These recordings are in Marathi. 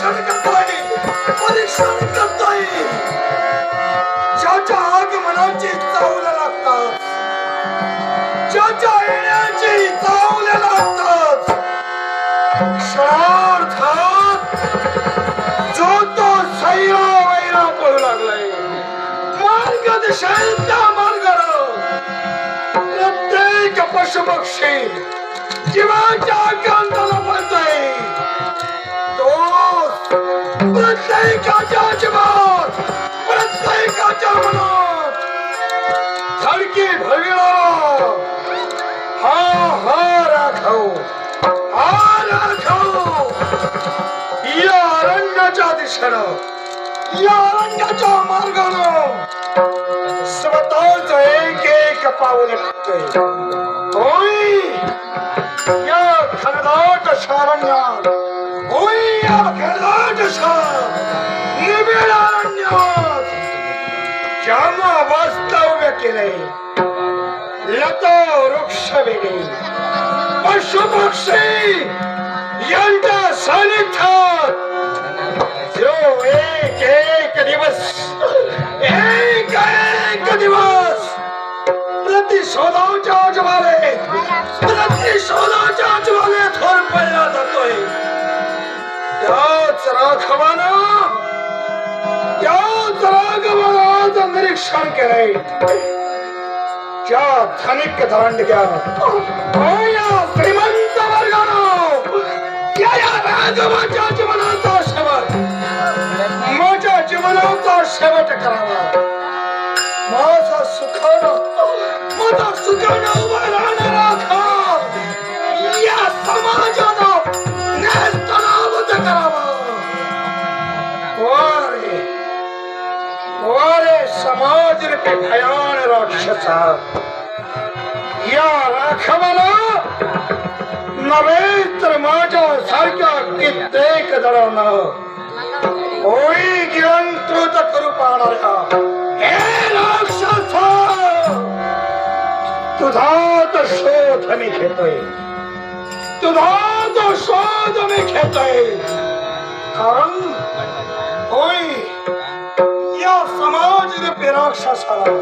परीक्षण करतोय परीक्षण करतोय. ज्याच्या आगमनाची चावल लागतात. ज्याच्या येण्याची चावल लागतात. क्षणार्थात जो तो सैरा वैरा पळू लागलाय. मार्ग दिशांच्या मार्गावर प्रत्येक पशुपक्षी जीवाच्या आकांताला पळतात प्रत्येकाच्या जीवात प्रत्येकाच्या मनात धडकी भरविणारा हा हा राखव हा राखव या अरण्याच्या दिशेनं या अरण्याच्या मार्गानं स्वतःच एक एक पाऊल टाकतोय. होय या खरदाट शारण्यात होय या खरदाट शार केलंय. लता वृक्ष वेगळी पशु पक्षी यांच्या सानिध्यात. जो एक एक दिवस. एक एक दिवस. प्रतिशोधाच्या ज्वाले प्रतिशोधाच्या ज्वाले थोर पडला जातोय. त्याच राघवानं त्याच राघवाचं निरीक्षण केलंय. त्या धनिक दांडग्या ओ श्रीमंत वर्गानं या या राघवाच्या जीवनाचा शेवट माझ्या जीवनाचा शेवट करावा. माझा सुखानं माझा सुखानं उभा समाज रूपी भयान राक्षसा। या राखवाला नव्हे तर माझ्या सारख्या कित्येक जणांना होई गिरंकृत करू पाहणाऱ्या हे राक्षस! तुझा शोध मी घेतोय। तुझा शोध मी घेतोय। कारण होय या समाज रूपी राक्षसाला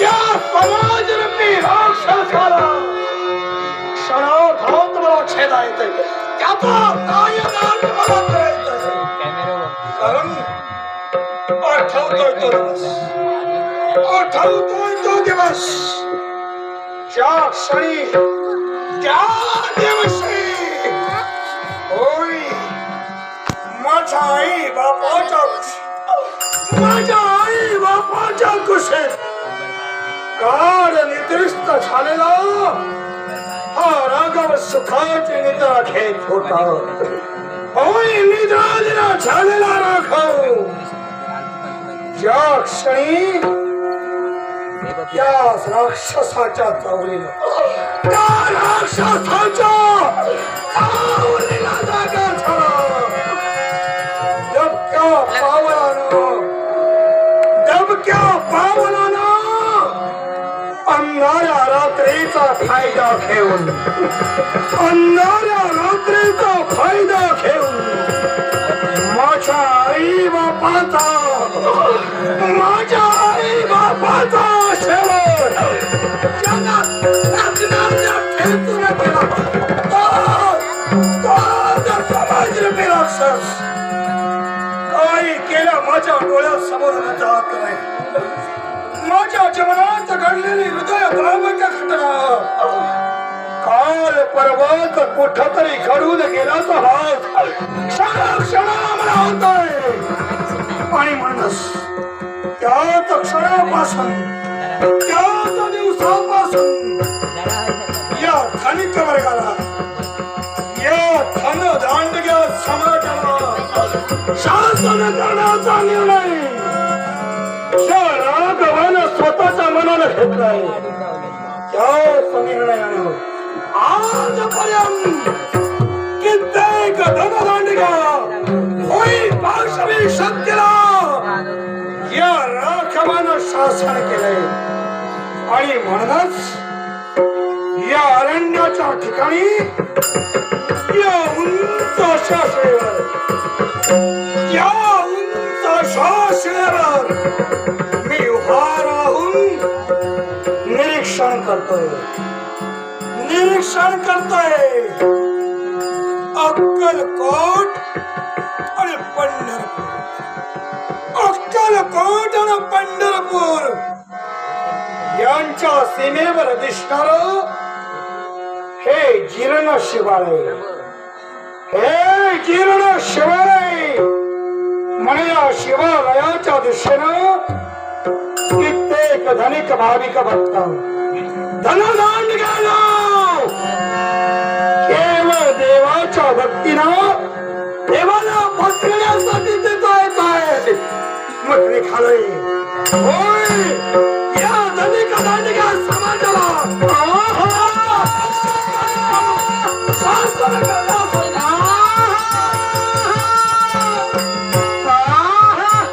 या समाज रूपी राक्षसाला क्षणार्धात मला छेदा येते त्याचा नायनाट मला करायचं कारण आठवतोय तो दिवस आठवतोय तो दिवस ज्या क्षणी त्या दिवशी होय माझ्या आई बापाच्या कुशीत माझ्या आई बापाच्या कुशीत गाढ निद्रिस्त झालेला हा राघव सुखाची निद्रा घेत होता होय निद्रादिना झालेला राघव ज्या क्षणी त्या राक्षसाच्या चावलीला त्या राक्षसाच्या अंधाऱ्या रात्रीचा फायदा घेऊन. अंधाऱ्या रात्रीचा फायदा घेऊन. माझ्या आई बापाचा माझ्या आई बापाचा शेवट. जगात टाकण्याचा केला काही माझ्या डोळ्यासमोर जात नाही. माझ्या जीवनात घडलेली हृदय भावच्या घटना काल परवाच कुठ तरी घडून गेला तो हात क्षणा क्षणा होतोय. आणि म्हणूनच त्याच क्षणापासून त्याच दिवसापासून या धनिक वर्गाला या धन दांडग्या समाजाला शासन करण्याचा निर्णय. या स्वतःच्या मनाला घेतलाय त्याच निर्णयानं हो. आजपर्यंत कित्येक धनदांडग्या होई पार्श्वी शक्तीला या राघवानं शासन केलंय. आणि म्हणूनच या अरण्याच्या ठिकाणी या उंच शासनावर या उंच शासनावर मी करतोय. निरीक्षण करतोय. अक्कलकोट आणि पंढरपूर. अक्कलकोट आणि पंढरपूर. यांच्या सीमेवर दिसणार हे जीर्ण शिवालय. हे जीर्ण शिवालय. म्हणे या शिवालयाच्या दिशेनं कित्येक धनिक भाविक भक्त धनदांड गेलो केवळ देवाच्या भक्तीनं देवाला फसवण्यासाठी तिथं येत आहे. मग खालोय होय! या